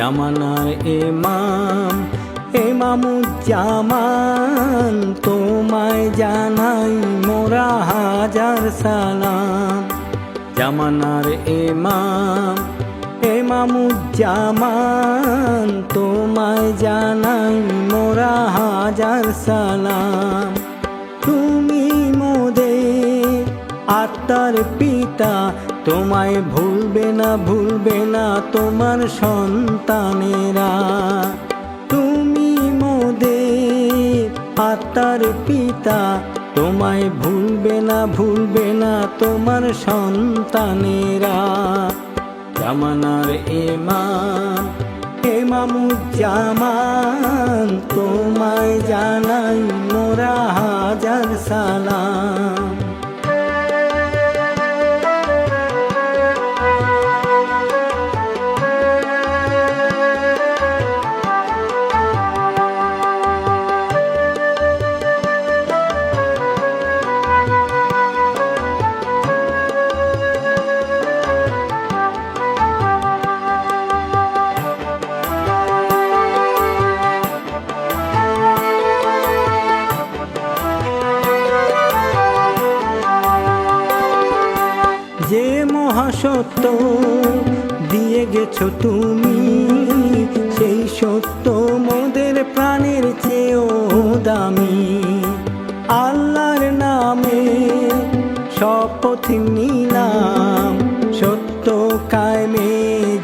জামানার এমাম এমামুজ্জামান তোমায় জানাই মোরা হাজার সালাম। জামানার এমাম এমামুজ্জামান তোমায় জানাই মোরা হাজার সালাম। তুমি মোদের আত্মার পিতা তোমায় ভুলবে না ভুলবে না তোমার সন্তানেরা। তুমি মোদের আত্মার পিতা, তোমায় ভুলবে না ভুলবে না তোমার সন্তানেরা। জামানার এমাম এমামুজ্জামান তোমায় জানাই মোরা হাজার সালাম। মহাসত্য দিয়ে গেছো তুমি, সেই সত্য মোদের প্রাণের চেয়েও দামি। আল্লাহর নামে শপথ নিলাম, সত্য কায়মে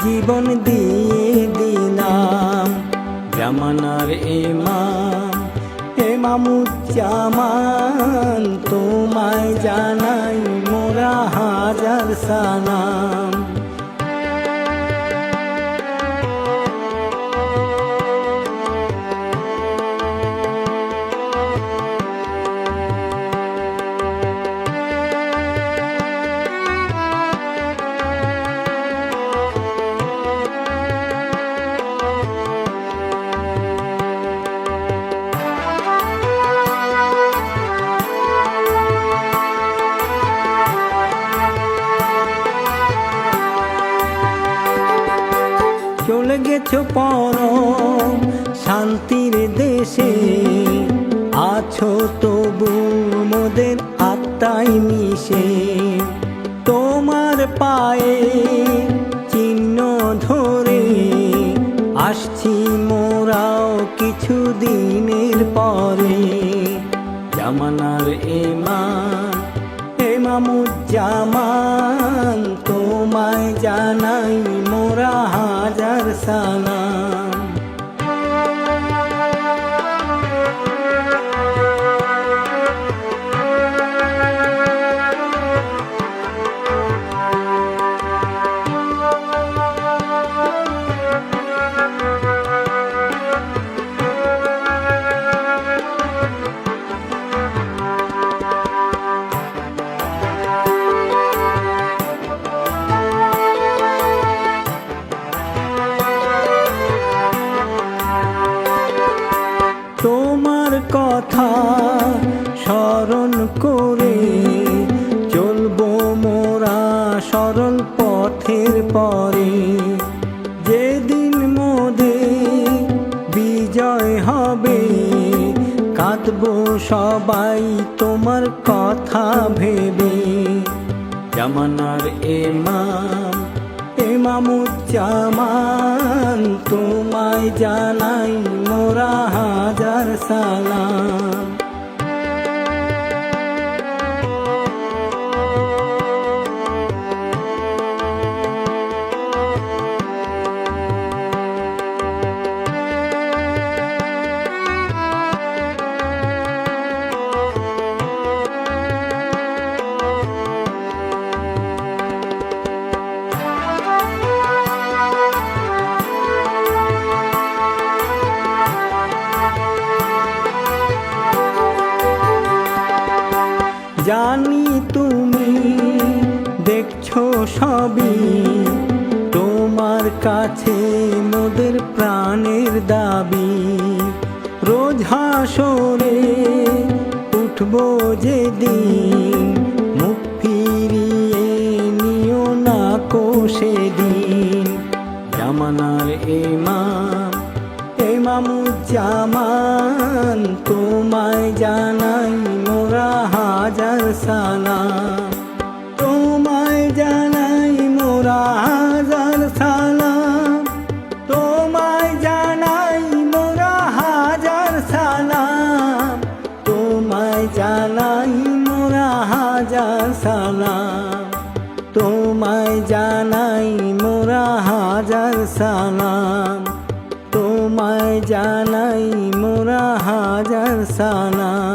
জীবন দিয়ে দিলাম। জামানার এমাম এমামুজ্জামান তোমায় জানাই মোরা হাজার সালাম। গেছো পরম, শান্তির দেশে আছো তবু মোদের আত্মাই মিশে। তোমার পায়ে চিহ্ন ধরে আসছি মোরাও কিছু দিনের পরে। জামানার এমান এমামুজ্জামান তোমায় জানাই মোরা হাজার স্মরণ করে চলবো মোরা সরল পথের পরে। যেদিন মোদে বিজয় হবে, কাঁদবো সবাই তোমার কথা ভেবে। জামানার এমাম এমামুজ্জামান তোমায় জানাই জানি তুমি দেখছ সবই তোমার কাছে মোদের প্রাণের দাবি। রোজ হাসরে উঠবো যেদিন, মুখ ফিরিয়ে নিও না কো সেদিন। জামানার ইমাম ইমামুজ্জামান তোমায় জানাই মোরা হাজার সালাম। তোমায় জানাই মোরা হাজার সালাম। তোমায় জানাই মোরা হাজার সালাম। তোমায় জানাই মোরা হাজার সালাম। তোমায় জানাই মোরা হাজার তোমায় জানাই মোরা হাজার সালাম